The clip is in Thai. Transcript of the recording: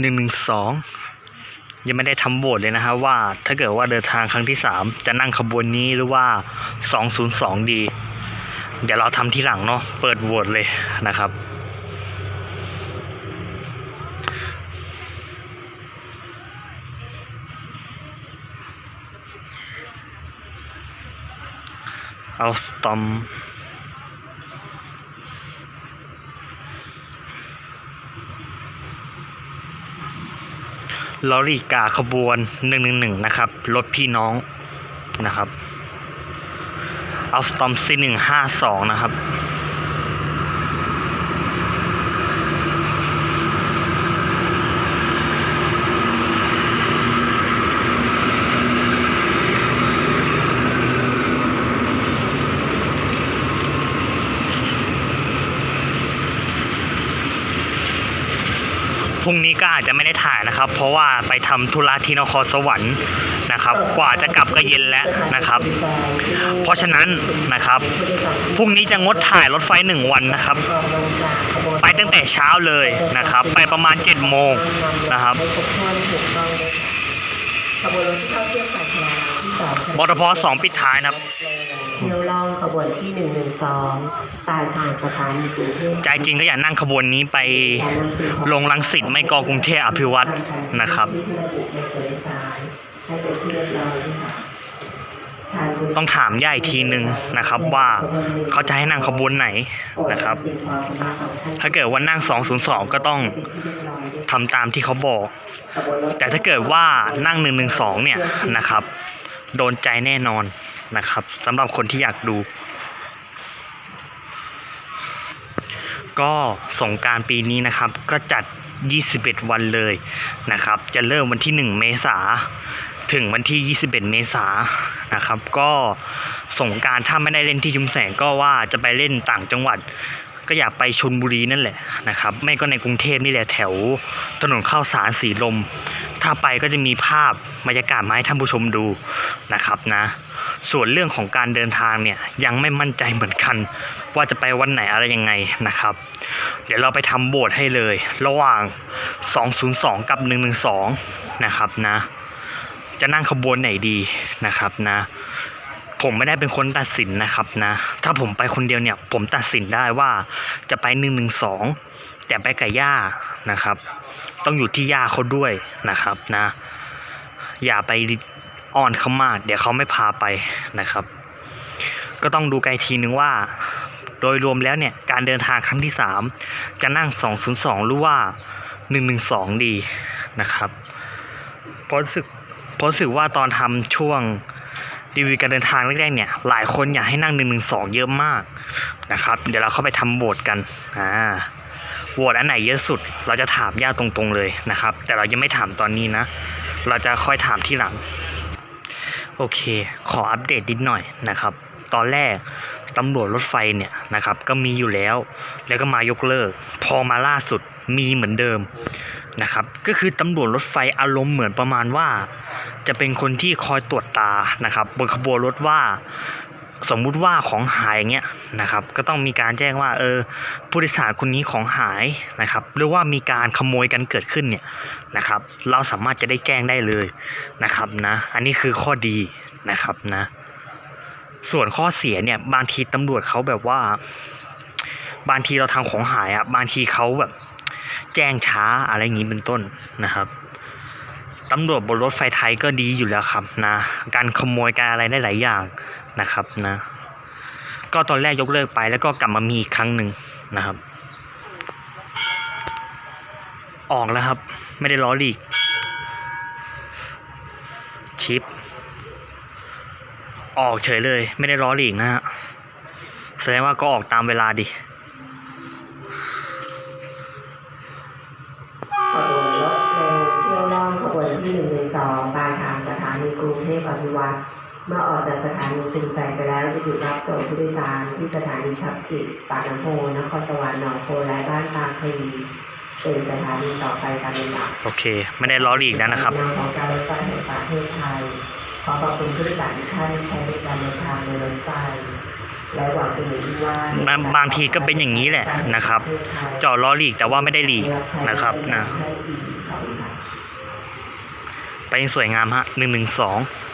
หนึ่งหนึ่งสองยังไม่ได้ทำโหวตเลยนะฮะว่าถ้าเกิดว่าเดินทางครั้งที่สามจะนั่งขบวนนี้หรือว่าสองศูนย์สองดี เดี๋ยวเราทำที่หลังเนาะเปิดโหวตเลยนะครับเอาสตอม ลอรี่กาขบวน 111 นะครับ รถพี่น้องนะครับ เอาสตอมซีหนึ่งห้าสองนะครับ พรุ่งนี้ก็อาจจะไม่ได้ถ่ายนะครับ เพราะว่าไปทำธุระที่นครสวรรค์นะครับ กว่าจะกลับก็เย็นแล้วนะครับ เพราะฉะนั้นนะครับพรุ่งนี้จะงดถ่ายรถไฟหนึ่งวันนะครับ ไปตั้งแต่เช้าเลยนะครับ ไปประมาณ7จ็ดโมงนะครับ ขบวนรถที่เข้าเทียบสายพลาที่สองบทพสองปิดท้ายนะครับ เที่ยวล่องขบวนที่หนึ่งหนึ่งสองตายผ่านสถานีกรุงเทพใจจริงก็อยากนั่งขบวนนี้ไปลงลังสิตไม่ก็กรุงเทพอภิวัตรนะครับที่ระบุในเอกสารให้เป็นที่เรียบร้อยค่ะทางบริษัท ต้องถามย่าอีกทีนึงนะครับ ว่าเขาจะให้นั่งขบวนไหนนะครับ ถ้าเกิดว่านั่ง 202 ก็ต้องทำตามที่เขาบอก แต่ถ้าเกิดว่านั่ง 112 เนี่ยนะครับ โดนใจแน่นอนนะครับสำหรับคนที่อยากดู ก็สงการปีนี้นะครับก็จัด 21 วันเลยนะครับ จะเริ่มวันที่ 1 เมษา ถึงวันที่ 21 เมษานะครับ ก็สงการถ้าไม่ได้เล่นที่ชุมแสงก็ว่าจะไปเล่นต่างจังหวัด ก็อยากไปชนบุรีนั่นแหละนะครับ ไม่ก็ในกรุงเทพนี่แหละแถวถนนข้าวสารสีลม ถ้าไปก็จะมีภาพบรรยากาศมาให้ท่านผู้ชมดูนะครับนะ ส่วนเรื่องของการเดินทางเนี่ยยังไม่มั่นใจเหมือนกัน ว่าจะไปวันไหนอะไรยังไงนะครับ เดี๋ยวเราไปทำโบสถ์ให้เลย ระหว่าง 202 กับ 112 นะครับนะ จะนั่งขบวนไหนดีนะครับนะ ผมไม่ได้เป็นคนตัดสินนะครับนะ ถ้าผมไปคนเดียวเนี่ย ผมตัดสินได้ว่าจะไป112แต่ไปกับย่านะครับ ต้องอยู่ที่ย่าเขาด้วยนะครับนะ อย่าไปอ่อนเขามากเดี๋ยวเขาไม่พาไปนะครับ ก็ต้องดูไกลทีนึงว่า โดยรวมแล้วเนี่ยการเดินทางครั้งที่ 3 จะนั่ง 202 หรือว่า 112 ดีนะครับ เพราะรู้สึกเพราะรู้สึกว่าตอนทำช่วงรีวิวการเดินทางแรกๆเนี่ย หลายคนอยากให้นั่ง112เยอะมากนะครับ เดี๋ยวเราเข้าไปทำโหวตกันอ่าโหวตอันไหนเยอะสุด เราจะถามย่าตรงๆเลยนะครับ แต่เรายังไม่ถามตอนนี้นะ เราจะค่อยถามที่หลัง โอเค ขออัปเดตนิดหน่อยนะครับ ตอนแรกตำรวจรถไฟเนี่ยนะครับก็มีอยู่แล้ว แล้วก็มายกเลิก พอมาล่าสุดมีเหมือนเดิมนะครับก็คือตำรวจรถไฟอารมณ์เหมือนประมาณว่า จะเป็นคนที่คอยตรวจตานะครับบนขบวนรถว่าสมมุติว่าของหายอย่างเงี้ยนะครับก็ต้องมีการแจ้งว่าเออผู้โดยสารคนนี้ของหายนะครับหรือว่ามีการขโมยกันเกิดขึ้นเนี่ยนะครับเราสามารถจะได้แจ้งได้เลยนะครับนะอันนี้คือข้อดีนะครับนะ ส่วนข้อเสียเนี่ยบางทีตำรวจเขาแบบว่า บางทีเราทำของหายอะ่ะบางทีเขาแบบ แจ้งช้าอะไรอย่างนี้เป็นต้นนะครับตำรวจบนรถไฟไทยก็ดีอยู่แล้วครับนะ การขโมยการอะไรได้หลายอย่างนะครับนะ ก็ตอนแรกยกเลิกไปแล้วก็กลับมามีอีกครั้งหนึ่งนะครับ ออกแล้วครับ ไม่ได้ล้อลีกชิป ออกเฉยเลย ไม่ได้ล้อลีกนะฮะแสดงว่าก็ออกตามเวลาดิขบวนรถเร็วเที่ยวล่องขบวนที่หนึ่งหนึ่งสองปลายทางสถานีกรุงเทพอภิวัตรเมื่อออกจากสถานีชุมแสงไปแล้วจะหยุดรับส่งผู้โดยสารที่สถานีทับกิจปากน้ำโพนครสวรรค์หนองโพและบ้านตาคลีเป็นสถานีต่อไปตามลำดับโอเค ไม่ได้ล้อลีกแล้วนะครับในนามของการรถไฟแห่งประเทศไทย ขอขอบคุณผู้โดยสารทุกท่านที่ใช้บริการเดินทางในรถไฟและหวังเป็นอย่างยิ่งว่าบางบางทีก็เป็นอย่างนี้แหละนะครับเจาะล้อหลีกแต่ว่าไม่ได้หลีกนะครับนะให้ดีขอบคุณค่ะไปสวยงามฮะหนึ่งหนึ่งสองข